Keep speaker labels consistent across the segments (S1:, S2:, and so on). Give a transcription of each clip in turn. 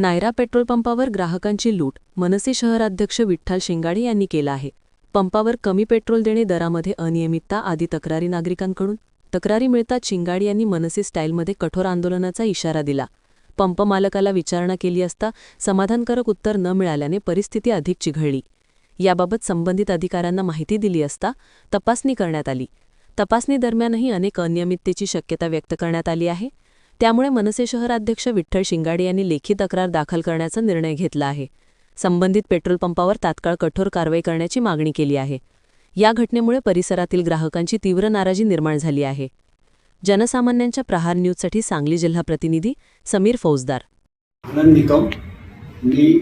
S1: Naira petrol पंपावर ग्राहकांची लूट मनसे शहराध्यक्ष विठ्ठल शिंगाडे यांनी केला आहे. पंपावर कमी पेट्रोल देणे दरामध्ये अनियमितता आदी तक्रारी नागरिकांकडून. तक्रारी मिळताच शिंगाडे यांनी मनसे स्टाईलमध्ये कठोर आंदोलनाचा इशारा दिला. पंप मालकाला विचारणा केली असता समाधानकारक उत्तर न मिळाल्याने परिस्थिती अधिक चिघळली. याबाबत संबंधित अधिकाऱ्यांना माहिती दिली असता तपासणी करण्यात आली. तपासणी दरम्यानही अनेक अनियमिततेची शक्यता व्यक्त करण्यात आली आहे. त्यामुळे मनसे शहराध्यक्ष विठ्ठल शिंगाडे यांनी लेखी तक्रार दाखल करण्याचा निर्णय घेतला आहे संबंधित पेट्रोल पंपावर तात्काळ कठोर कारवाई करण्याची मागणी केली आहे या घटनेमुळे परिसरातील ग्राहकांची तीव्र नाराजी निर्माण झाली आहे जनसामान्यांच्या प्रहार न्यूजसाठी सांगली जिल्हा प्रतिनिधी समीर फौजदार
S2: आनंद निकम मी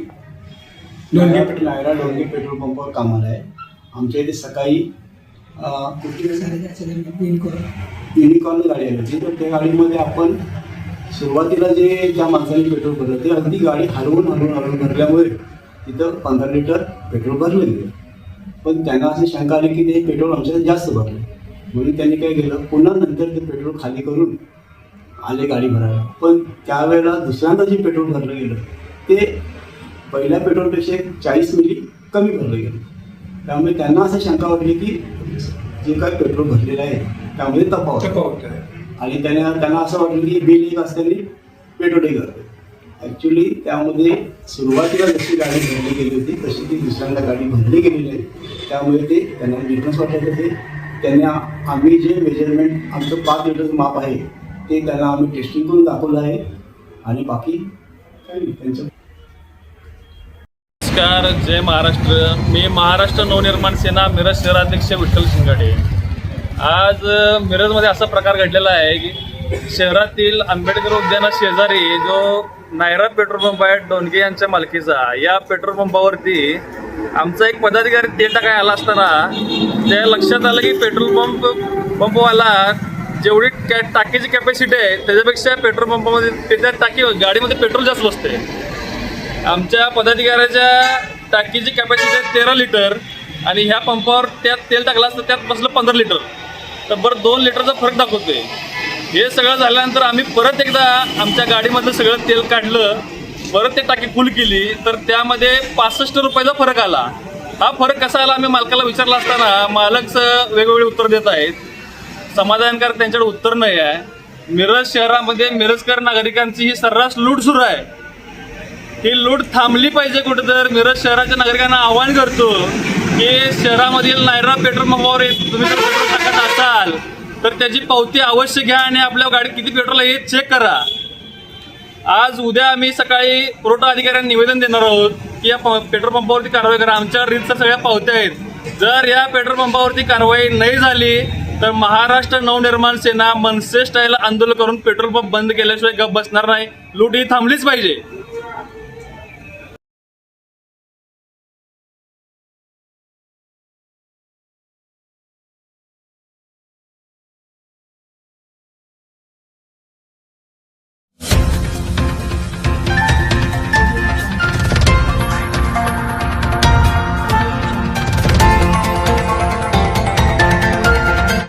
S2: नायरा पेट्रोल नायरा डोंगरी पेट्रोल पंपावर कामाला आहे आमच्या इथे सकाळी युनिकॉर्न गाडी आली होती तर त्या गाडीमध्ये आपण सुरुवातीला जे ज्या माणसाने पेट्रोल भरलं ते अगदी गाडी हलवून हलवून हलवून भरल्यामुळे तिथं पंधरा लिटर पेट्रोल भरलं गेलं पण त्यांना अशी शंका आली की ते पेट्रोल आमच्या जास्त भरलं. म्हणून त्यांनी काय केलं पुन्हा नंतर ते पेट्रोल खाली करून आले गाडी भरायला. पण त्यावेळेला दुसऱ्यांदा जे पेट्रोल भरलं गेलं ते पहिल्या पेट्रोलपेक्षा एक चाळीस मिली कमी भरलं गेलं. त्यामुळे त्यांना असं शंका वाटली की जे काय पेट्रोल भरलेलं आहे त्यामध्ये तपावत आहे. आणि त्यांना त्यांना असं वाटलं की बिल येत असताना पेटोटे करते ॲक्च्युली त्यामध्ये सुरुवातीला जशी गाडी भरली गेली होती तशी ती दुसऱ्यांदा गाडी भरली गेलेली आहे. त्यामुळे ते त्यांना डिफरन्स वाटत होते. त्यांना आम्ही जे मेजरमेंट आमचं पाच लिटरचं माप आहे ते त्यांना आम्ही टेस्टिंग करून दाखवलं आहे. आणि बाकी काही नाही त्यांचं
S3: नमस्कार जय महाराष्ट्र. मी महाराष्ट्र नवनिर्माण सेना मिरज शहराध्यक्ष विठ्ठल शिंगाडे. आज मिरजमध्ये असा प्रकार घडलेला आहे की शहरातील आंबेडकर उद्याना शेजारी जो नायरा पेट्रोल पंप आहे डोनके यांच्या मालकीचा या पेट्रोल पंपावरती आमचा एक पदाधिकारी तेल टाकाय आला असताना त्या लक्षात आलं की पेट्रोल पंप पंपवाला जेवढी कॅ टाकीची कॅपॅसिटी आहे त्याच्यापेक्षा पेट्रोल पंपामध्ये त्याच्या टाकी गाडीमध्ये पेट्रोल जास्त बसते आमच्या पदाधिकाऱ्याच्या टाकीची कॅपॅसिटी आहे तेरा लिटर आणि ह्या पंपावर त्यात तेल टाकलं असतं त्यात बसलं पंधरा लिटर. तर बरं दोन लिटरचा फरक दाखवतोय. हे सगळं झाल्यानंतर आम्ही परत एकदा आमच्या गाडीमधलं सगळं तेल काढलं परत ते टाकी फुल केली तर त्यामध्ये पासष्ट रुपयाचा फरक आला. हा फरक कसा आला आम्ही मालकाला विचारला असताना मालकचं वेगवेगळे उत्तर देत आहेत. समाधानकारक त्यांच्याकडे उत्तर नाही आहे. मिरज शहरामध्ये मिरजकर नागरिकांची ही सर्रास लूट सुरू आहे. ही लूट थांबली पाहिजे कुठं तर मिरज शहराच्या नागरिकांना आव्हान करतो की शहरामधील नायरा पेट्रोल पंपावर तुम्ही जर पेट्रोल टाकत असाल तर त्याची पावती अवश्य घ्या आणि आपल्या गाडीत किती पेट्रोल आहे हे चेक करा. आज उद्या आम्ही सकाळी पुरवठा अधिकाऱ्यांना निवेदन देणार आहोत की या प- पेट्रोल पंपावरती कारवाई करा. आमच्या रीतच्या सगळ्या पावत्या आहेत. जर या पेट्रोल पंपावरती कारवाई नाही झाली तर महाराष्ट्र नवनिर्माण सेना मनसे स्टाईल आंदोलन करून पेट्रोल पंप बंद केल्याशिवाय गप बसणार नाही. लूट ही थांबलीच पाहिजे.